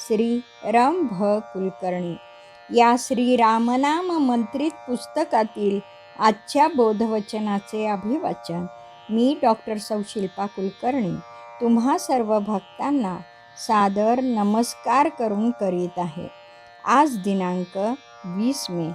श्री रम भ. कुलकर्णी. या श्री रामनाम मंत्रित पुस्तकातील आजच्या बोधवचनाचे अभिवाचन मी डॉक्टर सौ शिल्पा कुलकर्णी तुम्हा सर्व भक्तांना सादर नमस्कार करून करीत आहे. आज दिनांक वीस मे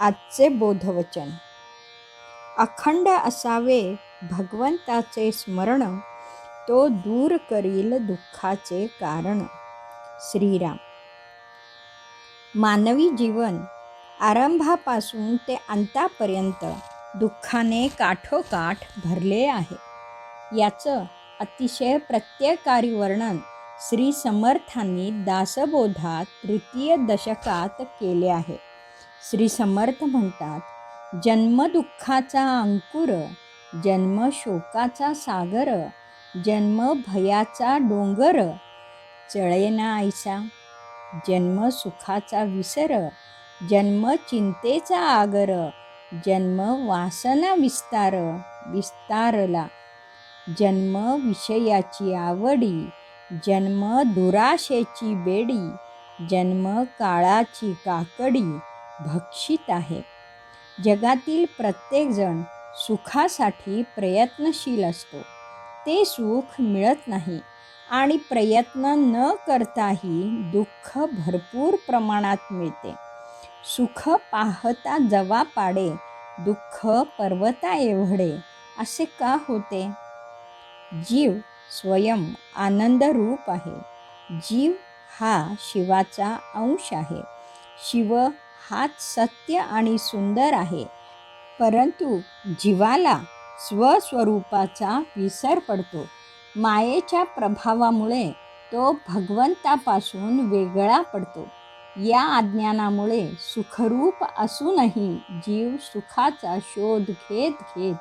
आजचे बोधवचन. अखंड असावे भगवंताचे स्मरण तो दूर करील दुःखाचे कारण. श्रीराम. मानवी जीवन आरंभापासून ते अंतापर्यंत दुःखाने काठोकाठ भरले आहे. याचं अतिशय प्रत्ययकारी वर्णन श्री समर्थांनी दासबोधात तृतीय दशकात केले आहे. श्री समर्थ म्हणतात जन्मदुःखाचा अंकुर जन्म शोकाचा सागर जन्म भयाचा डोंगर चळेना ऐसा जन्म सुखाचा विसर जन्म चिंतेचा आगर जन्म वासना विस्तार विस्तारला. जन्म विषयाची आवडी जन्म दुराशेची बेडी जन्म काळाची काकडी भक्षित आहे. जगातील प्रत्येकजण सुखासाठी प्रयत्नशील असतो. ते सुख मिळत नाही. आणि प्रयत्न न करताही दुःख भरपूर प्रमाणात मिळते. सुख पाहता जवा पाडे दुःख पर्वता एवढे असे का होते? जीव स्वयं आनंदरूप आहे. जीव हा शिवाचा अंश आहे. शिव हाच सत्य आणि सुंदर आहे. परंतु जीवाला स्वस्वरूपाचा विसर पडतो. मायेच्या प्रभावामुळे तो भगवंतापासून वेगळा पडतो. या अज्ञानामुळे सुखरूप असूनही जीव सुखाचा शोध घेत घेत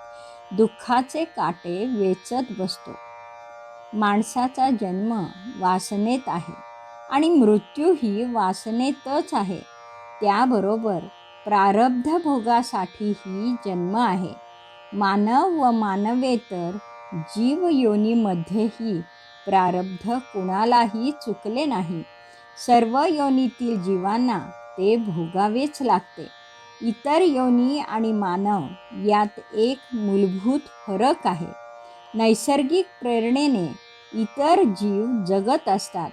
दुःखाचे काटे वेचत बसतो. माणसाचा जन्म वासनेत आहे आणि मृत्यूही वासनेतच आहे. त्याबरोबर प्रारब्ध भोगासाठीही जन्म आहे. मानव व मानवेतर जीव योनीमध्येही प्रारब्ध कुणालाही चुकले नाही. सर्व योनीतील जीवांना ते भोगावेच लागते. इतर योनी आणि मानव यात एक मूलभूत फरक आहे. नैसर्गिक प्रेरणेने इतर जीव जगत असतात.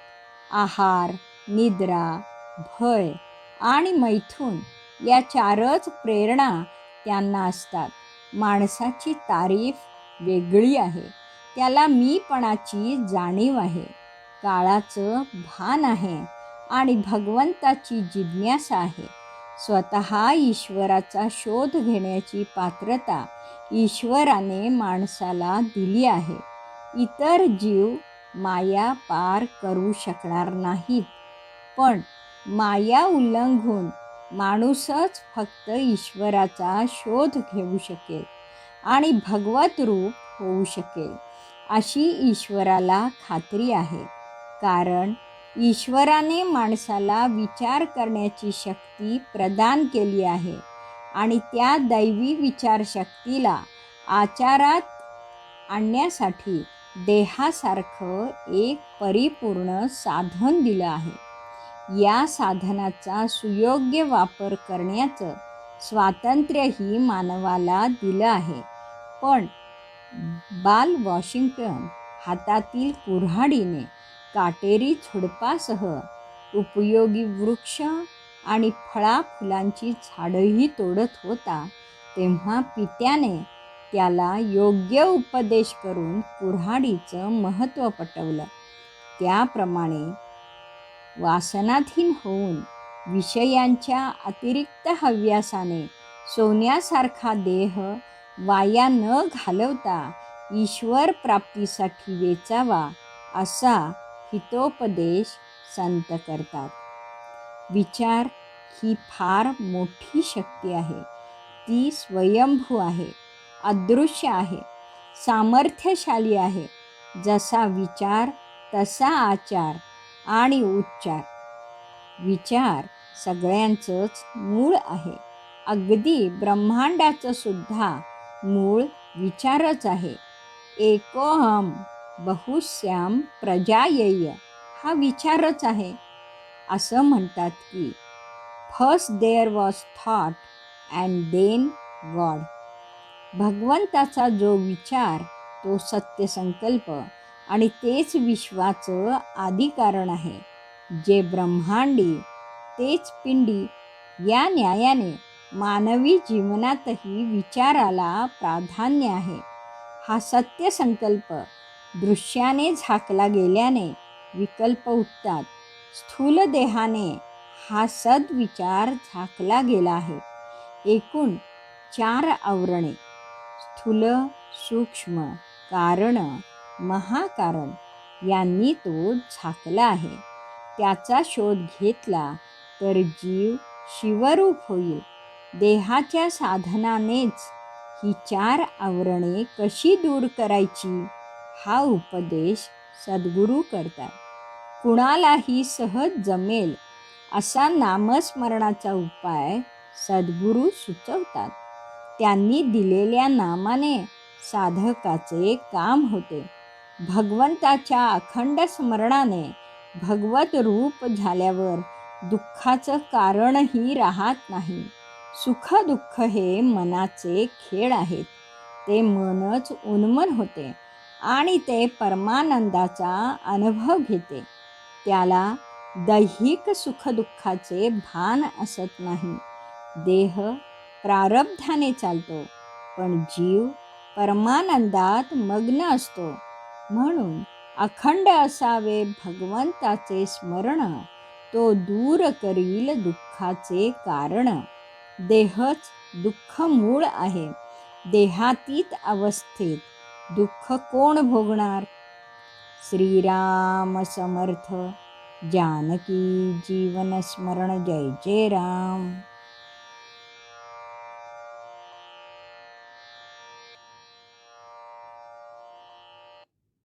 आहार निद्रा भय आणि मैथून या चारच प्रेरणा त्यांना असतात. माणसाची तारीफ वेगळी आहे. त्याला मीपणाची जाणीव आहे. काळाचं भान आहे आणि भगवंताची जिज्ञासा आहे. स्वतः ईश्वराचा शोध घेण्याची पात्रता ईश्वराने माणसाला दिली आहे. इतर जीव माया पार करू शकणार नाहीत. पण माया उल्लंघून माणूसच फक्त ईश्वराचा शोध घेऊ शकेल. आणि भगवत रूप होऊ शकेल अशी ईश्वराला खात्री आहे. कारण ईश्वराने माणसाला विचार करण्याची शक्ती प्रदान केली आहे आणि त्या दैवी विचारशक्तीला आचारात आणण्यासाठी देहासारखं एक परिपूर्ण साधन दिलं आहे. या साधनाचा सुयोग्य वापर करण्याचं स्वातंत्र्यही मानवाला दिलं आहे. पण बाल वॉशिंग्टन हातातील कुऱ्हाडीने काटेरी झुडपासह उपयोगी वृक्ष आणि फळा फुलांची झाडंही तोडत होता तेव्हा पित्याने त्याला योग्य उपदेश करून कुऱ्हाडीचं महत्त्व पटवलं. त्याप्रमाणे वासनाधीन होऊन विषयांच्या अतिरिक्त हव्यासाने सोन्यासारखा देह वाया न घालवता ईश्वर प्राप्तीसाठी वेचावा असा हितोपदेश संत करतात. विचार ही फार मोठी शक्ती आहे. ती स्वयंभू आहे अदृश्य आहे सामर्थ्यशाली आहे. जसा विचार तसा आचार आणि उच्चार. विचार सगळ्यांचंच मूळ आहे. अगदी ब्रह्मांडाचं सुद्धा मूळ विचारच आहे. एकोहम बहुश्याम प्रजायेय हा विचारच आहे. असं म्हणतात की first there was thought and then God. भगवंताचा जो विचार तो सत्यसंकल्प आणि तेच विश्वाचं आदिकारण आहे. जे ब्रह्मांडी तेच पिंडी या न्यायाने मानवी जीवनातही विचाराला प्राधान्य आहे. हा सत्यसंकल्प दृश्याने झाकला गेल्याने विकल्प उठतात. स्थूल देहाने हा सद्विचार झाकला गेला आहे. एकूण चार आवरणे. स्थूल सूक्ष्म कारण महाकारण यांनी तो झाकला आहे. त्याचा शोध घेतला तर जीव शिवरूप होईल. देहाच्या साधनानेच ही चार आवरणे कशी दूर करायची हा उपदेश सद्गुरू करतात. कुणालाही सहज जमेल असा नामस्मरणाचा उपाय सद्गुरू सुचवतात. त्यांनी दिलेल्या नामाने साधकाचे काम होते. भगवंताच्या अखंड स्मरणाने भगवत रूप झाल्यावर दुःखाचं कारणही राहत नाही. सुख दुःख हे मनाचे खेळ आहेत. ते मनच उन्मन होते आणि ते परमानंदाचा अनुभव घेते. त्याला दैहिक सुखदुःखाचे भान असत नाही. देह प्रारब्धाने चालतो पण जीव परमानंदात मग्न असतो. म्हणून अखंड असावे भगवंताचे स्मरण तो दूर करील दुःखाचे कारण. देहच दुःख मूळ आहे. देहातीत अवस्थेत दुःख कोण भोगणार? श्रीराम समर्थ जानकी जीवन स्मरण जय जय राम.